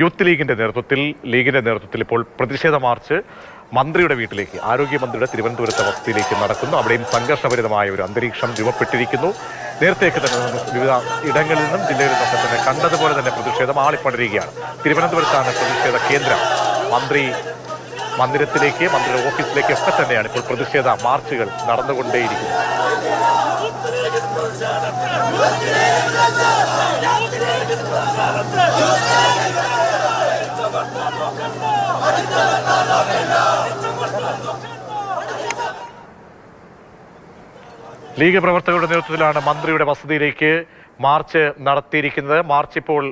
Youth ലീഗിന്റെ നേതൃത്വത്തിൽ ലീഗിന്റെ നേതൃത്വത്തിൽ ഇപ്പോൾ പ്രതിഷേധ മാർച്ച് മന്ത്രിയുടെ വീട്ടിലേക്ക് ആരോഗ്യമന്ത്രിയുടെ തിരുവനന്തപുരത്തെ വസതിയിലേക്ക് നടക്കുന്നു അവിടെയും സംഘർഷഭരിതമായ ഒരു അന്തരീക്ഷം രൂപപ്പെട്ടിരിക്കുന്നു നേരത്തേക്ക് തന്നെ വിവിധ ഇടങ്ങളിൽ നിന്നും ജില്ലയിൽ നിന്നൊക്കെ തന്നെ കണ്ടതുപോലെ തന്നെ പ്രതിഷേധം ആളിപ്പടരുകയാണ് തിരുവനന്തപുരത്താണ് പ്രതിഷേധ കേന്ദ്രം മന്ത്രി മന്ദിരത്തിലേക്ക് മന്ത്രിയുടെ ഓഫീസിലേക്ക് ഒക്കെ തന്നെയാണ് ഇപ്പോൾ പ്രതിഷേധ മാർച്ചുകൾ നടന്നുകൊണ്ടേയിരിക്കുന്നത് ലീഗ് പ്രവർത്തകരുടെ നേതൃത്വത്തിലാണ് മന്ത്രിയുടെ വസതിയിലേക്ക് മാർച്ച് നടത്തിയിരിക്കുന്നത്. മാർച്ച് ഇപ്പോൾ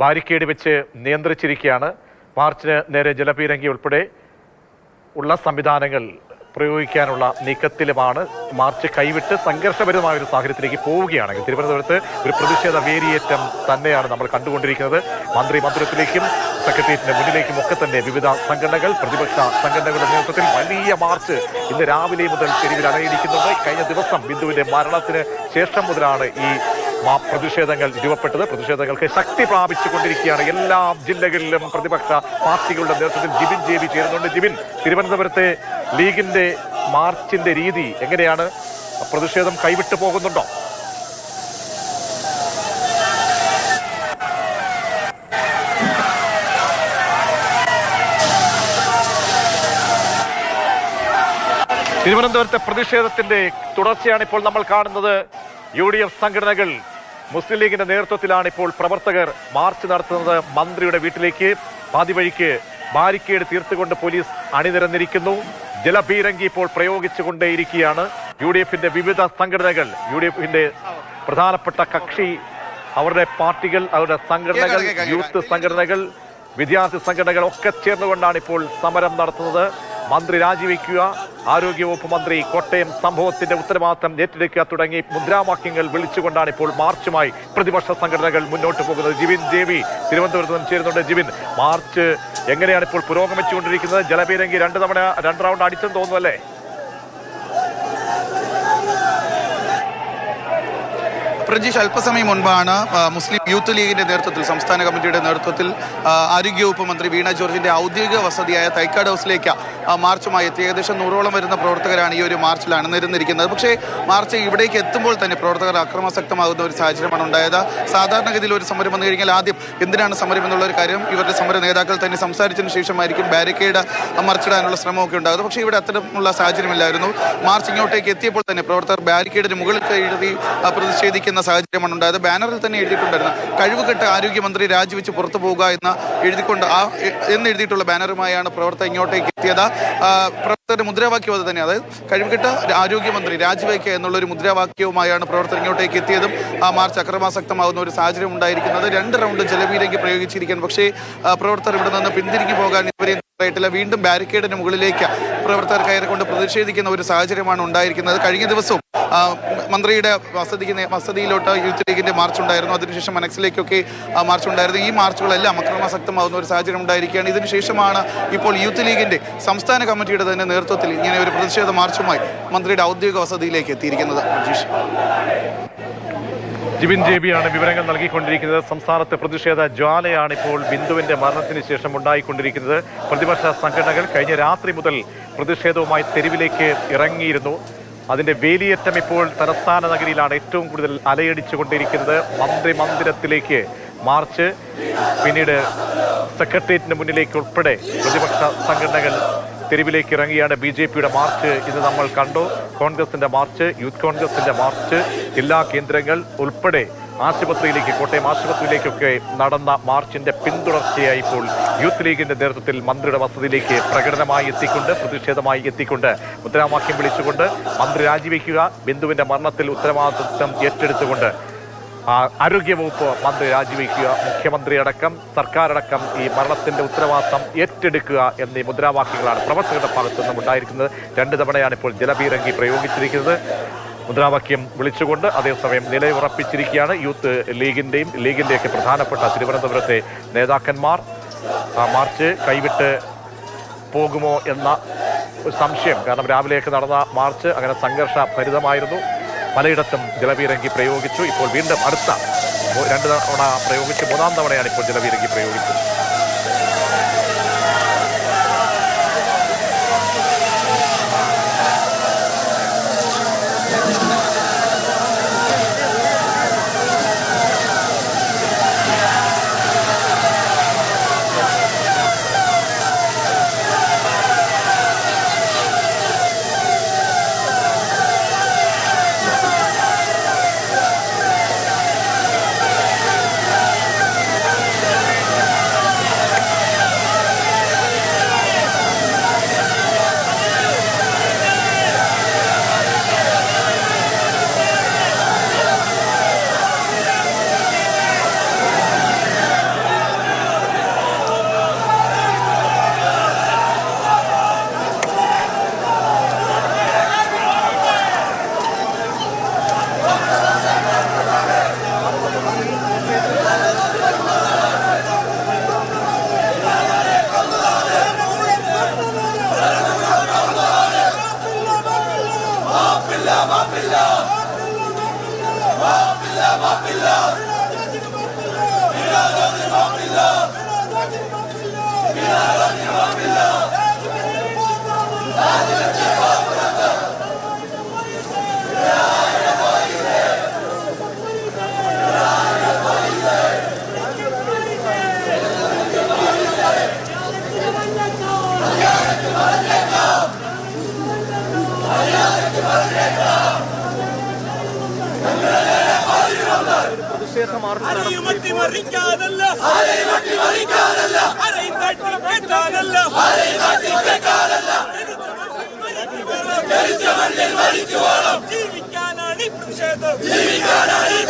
ബാരിക്കേഡ് വെച്ച് നിയന്ത്രിച്ചിരിക്കുകയാണ്. മാർച്ചിന് നേരെ ജലപീരങ്കി ഉൾപ്പെടെ ഉള്ള സംവിധാനങ്ങൾ പ്രയോഗിക്കാനുള്ള നീക്കത്തിലുമാണ് മാർച്ച് കൈവിട്ട് സംഘർഷപരിതമായ ഒരു സാഹചര്യത്തിലേക്ക് പോവുകയാണെങ്കിൽ തിരുവനന്തപുരത്ത് ഒരു പ്രതിഷേധ വേരിയേറ്റം തന്നെയാണ് നമ്മൾ കണ്ടുകൊണ്ടിരിക്കുന്നത്. മന്ത്രി മന്ദിരത്തിലേക്കും സെക്രട്ടേറിയറ്റിന്റെ മുന്നിലേക്കും ഒക്കെ തന്നെ വിവിധ സംഘടനകൾ പ്രതിപക്ഷ സംഘടനകളുടെ നേതൃത്വത്തിൽ വലിയ മാർച്ച് ഇന്ന് രാവിലെ മുതൽ തെരുവിൽ അലയിരിക്കുന്നുണ്ട് കഴിഞ്ഞ ദിവസം ബിന്ദുവിന്റെ മരണത്തിന് ശേഷം മുതലാണ് ഈ പ്രതിഷേധങ്ങൾ രൂപപ്പെട്ടത്. പ്രതിഷേധങ്ങൾക്ക് ശക്തി പ്രാപിച്ചുകൊണ്ടിരിക്കുകയാണ് എല്ലാ ജില്ലകളിലും പ്രതിപക്ഷ പാർട്ടികളുടെ നേതൃത്വത്തിൽ ജിബിൻ ജെ ബി ചേരുന്നുണ്ട്. ജിബിൻ തിരുവനന്തപുരത്തെ ലീഗിന്റെ മാർച്ചിന്റെ രീതി എങ്ങനെയാണ്? പ്രതിഷേധം കൈവിട്ടു പോകുന്നുണ്ടോ? തിരുവനന്തപുരത്തെ പ്രതിഷേധത്തിന്റെ തുടർച്ചയാണ് ഇപ്പോൾ നമ്മൾ കാണുന്നത്. യു ഡി എഫ് സംഘടനകൾ മുസ്ലിം ലീഗിന്റെ നേതൃത്വത്തിലാണ് ഇപ്പോൾ പ്രവർത്തകർ മാർച്ച് നടത്തുന്നത് മന്ത്രിയുടെ വീട്ടിലേക്ക്. പാതിവഴിക്ക് ബാരിക്കേഡ് തീർത്തുകൊണ്ട് പോലീസ് അണിനിരന്നിരിക്കുന്നു. ജലപീരങ്കി ഇപ്പോൾ പ്രയോഗിച്ചുകൊണ്ടേയിരിക്കുകയാണ്. യു ഡി എഫിന്റെ വിവിധ സംഘടനകൾ യു ഡി എഫിന്റെ പ്രധാനപ്പെട്ട കക്ഷി അവരുടെ പാർട്ടികൾ അവരുടെ സംഘടനകൾ യൂത്ത് സംഘടനകൾ വിദ്യാർത്ഥി സംഘടനകൾ ഒക്കെ ചേർന്നുകൊണ്ടാണ് ഇപ്പോൾ സമരം നടത്തുന്നത്. മന്ത്രി രാജിവെക്കുക ആരോഗ്യവകുപ്പ് മന്ത്രി കോട്ടയം സംഭവത്തിന്റെ ഉത്തരവാദിത്തം ഏറ്റെടുക്കുക തുടങ്ങി മുദ്രാവാക്യങ്ങൾ വിളിച്ചുകൊണ്ടാണ് ഇപ്പോൾ മാർച്ചുമായി പ്രതിപക്ഷ സംഘടനകൾ മുന്നോട്ട് പോകുന്നത്. ജിവിൻ ദേവി തിരുവനന്തപുരത്ത് നിന്ന് ചേരുന്നുണ്ട്. ജിവിൻ മാർച്ച് എങ്ങനെയാണ് ഇപ്പോൾ പുരോഗമിച്ചുകൊണ്ടിരിക്കുന്നത്? ജലപീരങ്കി രണ്ട് തവണ രണ്ട് റൗണ്ട് അടിച്ചെന്ന് തോന്നുന്നു അല്ലേ? പ്രജീഷ് അല്പസമയം മുൻപാണ് മുസ്ലിം യൂത്ത് ലീഗിന്റെ നേതൃത്വത്തിൽ സംസ്ഥാന കമ്മിറ്റിയുടെ നേതൃത്വത്തിൽ ആരോഗ്യവകുപ്പ് മന്ത്രി വീണ ജോർജിന്റെ ഔദ്യോഗിക വസതിയായ തൈക്കാട് ഹൗസിലേക്ക് മാർച്ചുമായി എത്തി. ഏകദേശം നൂറോളം വരുന്ന പ്രവർത്തകരാണ് ഈ ഒരു മാർച്ചിൽ അണിനിരുന്നിരിക്കുന്നത് പക്ഷേ മാർച്ച് ഇവിടേക്ക് എത്തുമ്പോൾ തന്നെ പ്രവർത്തകർ അക്രമാസക്തമാകുന്ന ഒരു സാഹചര്യമാണ് ഉണ്ടായത്. സാധാരണഗതിയിൽ ഒരു സമരം വന്നു കഴിഞ്ഞാൽ ആദ്യം എന്തിനാണ് സമരം എന്നുള്ള ഒരു കാര്യം ഇവരുടെ സമര നേതാക്കൾ തന്നെ സംസാരിച്ചതിന് ശേഷമായിരിക്കും ബാരിക്കേഡ് മറിച്ചിടാനുള്ള ശ്രമമൊക്കെ ഉണ്ടാകുന്നത്. പക്ഷേ ഇവിടെ അത്തരമുള്ള സാഹചര്യമില്ലായിരുന്നു. മാർച്ച് ഇങ്ങോട്ടേക്ക് എത്തിയപ്പോൾ തന്നെ പ്രവർത്തകർ ബാരിക്കേഡിന് മുകളിൽ കയറി ആ, പ്രതിഷേധിക്കുന്ന സാഹചര്യമാണ് ഉണ്ടായത്. ബാനറിൽ തന്നെ എഴുതിയിട്ടുണ്ടായിരുന്നു കഴിവുകെട്ട് ആരോഗ്യമന്ത്രി രാജിവെച്ച് പുറത്തു പോവുക എന്ന് എഴുതിക്കൊണ്ട് ആ എന്ന് എഴുതിയിട്ടുള്ള ബാനറുമായാണ് പ്രവർത്തകർ ഇങ്ങോട്ടേക്ക് എത്തിയത്. പ്രവർത്തകരുടെ മുദ്രാവാക്യം അത് തന്നെ അതായത് കഴിവുകെട്ട് ആരോഗ്യമന്ത്രി രാജിവെക്കുക എന്നുള്ളൊരു മുദ്രാവാക്യവുമായാണ് പ്രവർത്തകർ ഇങ്ങോട്ടേക്ക് എത്തിയതും ആ മാർച്ച് അക്രമാസക്തമാകുന്ന ഒരു സാഹചര്യം ഉണ്ടായിരിക്കുന്നത്. രണ്ട് റൗണ്ട് ജലപീരങ്കി പ്രയോഗിച്ചിരിക്കാൻ പക്ഷേ പ്രവർത്തകർ ഇവിടെ നിന്ന് പിന്തിരിഞ്ഞു പോകാൻ ഇവരെ ായിട്ടില്ല വീണ്ടും ബാരിക്കേഡിന് മുകളിലേക്ക് പ്രവർത്തകർ കയറിക്കൊണ്ട് പ്രതിഷേധിക്കുന്ന ഒരു സാഹചര്യമാണ് ഉണ്ടായിരിക്കുന്നത്. കഴിഞ്ഞ ദിവസവും മന്ത്രിയുടെ വസതിക്ക് വസതിയിലോട്ട് യൂത്ത് ലീഗിന്റെ മാർച്ച് ഉണ്ടായിരുന്നു അതിനുശേഷം മനസ്സിലേക്കൊക്കെ ആ, മാർച്ച് ഉണ്ടായിരുന്നു ഈ മാർച്ചുകളെല്ലാം അക്രമാസക്തമാകുന്ന ഒരു സാഹചര്യം ഉണ്ടായിരിക്കുകയാണ്. ഇതിനുശേഷമാണ് ഇപ്പോൾ യൂത്ത് ലീഗിന്റെ സംസ്ഥാന കമ്മിറ്റിയുടെ തന്നെ നേതൃത്വത്തിൽ ഇങ്ങനെ ഒരു പ്രതിഷേധ മാർച്ചുമായി മന്ത്രിയുടെ ഔദ്യോഗിക വസതിയിലേക്ക് എത്തിയിരിക്കുന്നത് രജീഷ് ജിബിൻ ജേബിയാണ് വിവരങ്ങൾ നൽകിക്കൊണ്ടിരിക്കുന്നത്. സംസ്ഥാനത്തെ പ്രതിഷേധ ജ്വാലയാണ് ഇപ്പോൾ ബിന്ദുവിന്റെ മരണത്തിന് ശേഷം ഉണ്ടായിക്കൊണ്ടിരിക്കുന്നത്. പ്രതിപക്ഷ സംഘടനകൾ കഴിഞ്ഞ രാത്രി മുതൽ പ്രതിഷേധവുമായി തെരുവിലേക്ക് ഇറങ്ങിയിരുന്നു. അതിന്റെ വേലിയേറ്റം ഇപ്പോൾ തലസ്ഥാന നഗരിയിലാണ് ഏറ്റവും കൂടുതൽ അലയടിച്ചുകൊണ്ടിരിക്കുന്നത്. മന്ത്രി മന്ദിരത്തിലേക്ക് മാർച്ച് പിന്നീട് സെക്രട്ടേറിയറ്റിന് മുന്നിലേക്ക് ഉൾപ്പെടെ പ്രതിപക്ഷ സംഘടനകൾ തെരുവിലേക്ക് ഇറങ്ങിയാണ്. ബി ജെ പിയുടെ മാർച്ച് ഇന്ന് നമ്മൾ കണ്ടു. കോൺഗ്രസിന്റെ മാർച്ച് യൂത്ത് കോൺഗ്രസിന്റെ മാർച്ച് ജില്ലാ കേന്ദ്രങ്ങൾ ഉൾപ്പെടെ ആശുപത്രിയിലേക്ക് കോട്ടയം ആശുപത്രിയിലേക്കൊക്കെ നടന്ന മാർച്ചിന്റെ പിന്തുടർച്ചയായി ഇപ്പോൾ യൂത്ത് ലീഗിന്റെ നേതൃത്വത്തിൽ മന്ത്രിയുടെ വസതിയിലേക്ക് പ്രകടനമായി എത്തിക്കൊണ്ട് പ്രതിഷേധമായി എത്തിക്കൊണ്ട് മുദ്രാവാക്യം വിളിച്ചുകൊണ്ട് മന്ത്രി രാജിവെക്കുക ബിന്ദുവിന്റെ മരണത്തിൽ ഉത്തരവാദിത്വം ഏറ്റെടുത്തുകൊണ്ട് ആരോഗ്യവകുപ്പ് മന്ത്രി രാജിവെക്കുക മുഖ്യമന്ത്രി അടക്കം സർക്കാരടക്കം ഈ മരണത്തിന്റെ ഉത്തരവാദിത്തം ഏറ്റെടുക്കുക എന്നീ മുദ്രാവാക്യങ്ങളാണ് പ്രവർത്തകരുടെ ഭാഗത്തു നിന്നും ഉണ്ടായിരിക്കുന്നത് രണ്ട് തവണയാണ് ഇപ്പോൾ ജലപീരങ്കി പ്രയോഗിച്ചിരിക്കുന്നത്. മുദ്രാവാക്യം വിളിച്ചുകൊണ്ട് അതേസമയം നിലയുറപ്പിച്ചിരിക്കുകയാണ് യൂത്ത് ലീഗിന്റെയും ലീഗിന്റെയൊക്കെ പ്രധാനപ്പെട്ട തിരുവനന്തപുരത്തെ നേതാക്കന്മാർ. ആ മാർച്ച് കൈവിട്ട് പോകുമോ എന്ന സംശയം. കാരണം രാവിലെയൊക്കെ നടന്ന മാർച്ച് അങ്ങനെ സംഘർഷ ഭരിതമായിരുന്നു പലയിടത്തും ജലപീരങ്കി പ്രയോഗിച്ചു. ഇപ്പോൾ വീണ്ടും അടുത്ത രണ്ട് തവണ പ്രയോഗിച്ച്. മൂന്നാം തവണയാണ് ഇപ്പോൾ ജലപീരങ്കി പ്രയോഗിച്ചത്.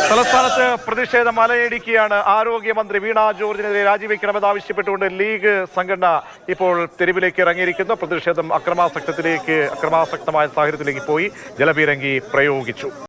തലസ്ഥാനത്ത് പ്രതിഷേധം അലയടിക്കുകയാണ്. ആരോഗ്യമന്ത്രി വീണ ജോർജിനെതിരെ രാജിവെക്കണമെന്ന് ആവശ്യപ്പെട്ടുകൊണ്ട് ലീഗ് സംഘടന ഇപ്പോൾ തെരുവിലേക്ക് ഇറങ്ങിയിരിക്കുന്നു. പ്രതിഷേധം അക്രമാസക്തത്തിലേക്ക് അക്രമാസക്തമായ സാഹചര്യത്തിലേക്ക് പോയി. ജലപീരങ്കി പ്രയോഗിച്ചു.